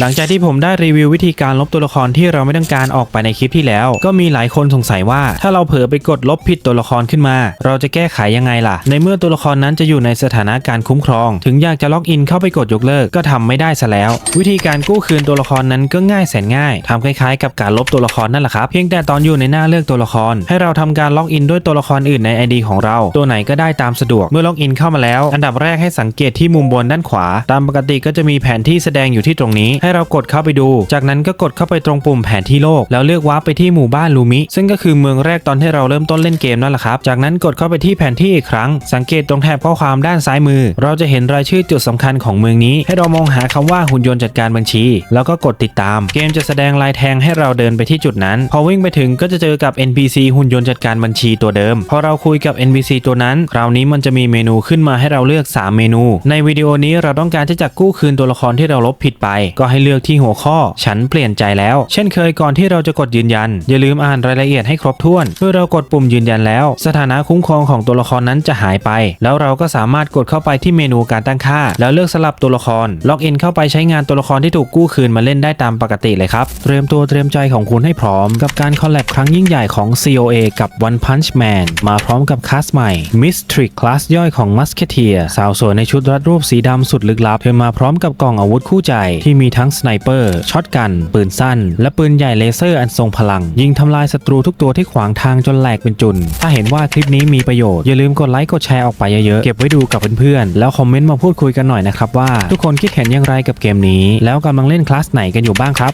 หลังจากที่ผมได้รีวิววิธีการลบตัวละครที่เราไม่ต้องการออกไปในคลิปที่แล้ว ก็มีหลายคนสงสัยว่า ถ้าเราเผลอไปกดลบผิดตัวละครขึ้นมา เราจะแก้ไขยังไงล่ะ ในเมื่อตัวละครนั้นจะอยู่ในสถานะการคุ้มครอง ถึงอยากจะล็อกอินเข้าไปกดยกเลิกก็ทำไม่ได้ซะแล้ว วิธีการกู้คืนตัวละครนั้นก็ง่ายแสนง่ายทำคล้ายๆ กับการลบตัวละครนั่นแหละครับเพียงแต่ตอนอยู่ในหน้าเลือกตัวละคร ให้เราทำการล็อกอินด้วยตัวละครอื่นใน ID ของเรา ตัวไหนก็ได้ตามสะดวกเมื่อล็อกอินเข้ามาแล้ว อันดับแรกให้สังเกตที่มุมบนด้านขวา ตามปกติก็จะมีแผนที่แสดงอยู่ที่ตรงนี้ให้เรากดเข้าไปดู จากนั้นก็กดเข้าไปตรงปุ่มแผนที่โลก แล้วเลือกวาร์ปไปที่หมู่บ้านลูมิ ซึ่งก็คือเมืองแรกตอนที่เราเริ่มต้นเล่นเกมนั่นแหละครับ จากนั้นกดเข้าไปที่แผนที่อีกครั้ง สังเกตตรงแถบข้อความด้านซ้ายมือ เราจะเห็นรายชื่อจุดสำคัญของเมืองนี้ ให้เรามองหาคำว่าหุ่นยนต์จัดการบัญชี แล้วก็กดติดตาม เกมจะแสดงลายแทงให้เราเดินไปที่จุดนั้น พอวิ่งไปถึงก็จะเจอกับ NPC หุ่นยนต์จัดการบัญชีตัวเดิม พอเราคุยกับ NPC ตัวนั้น คราวนี้มันจะมีเมนูขึ้นมาให้เราเลือก 3 เมนู ในวิดีโอนี้เราต้องการที่จะกู้คืนตัวละครที่เราลบผิดไป ก็ให้เลือกที่หัวข้อ ฉันเปลี่ยนใจแล้ว เช่นเคยก่อนที่เราจะกดยืนยัน อย่าลืมอ่านรายละเอียดให้ครบถ้วนเมื่อเรากดปุ่มยืนยันแล้ว สถานะคุ้มครองของตัวละครนั้นจะหายไป แล้วเราก็สามารถกดเข้าไปที่เมนูการตั้งค่า แล้วเลือกสลับตัวละคร ล็อกอินเข้าไปใช้งานตัวละครที่ถูกกู้คืนมาเล่นได้ตามปกติเลยครับ เตรียมตัวเตรียมใจของคุณให้พร้อม กับการคอลแลบครั้งยิ่งใหญ่ของ COA กับ One Punch Man มาพร้อมกับคลาสใหม่ Mystric คลาสย่อยของ Musketeer สาวสวยในชุดรัดรูปสีดำสุดลึกลับเธอมาพร้อมกับกล่องอาวุธคู่ใจที่มีททั้งสไนเปอร์ช็อตกัน ปืนสั้น และปืนใหญ่เลเซอร์อันทรงพลัง ยิงทำลายศัตรูทุกตัวที่ขวางทางจนแหลกเป็นจุน ถ้าเห็นว่าคลิปนี้มีประโยชน์ อย่าลืมกดไลค์กดแชร์ออกไปเยอะๆ เก็บไว้ดูกับเพื่อนๆ แล้วคอมเมนต์มาพูดคุยกันหน่อยนะครับว่า ทุกคนคิดเห็นอย่างไรกับเกมนี้ แล้วกำลังเล่นคลาสไหนกันอยู่บ้างครับ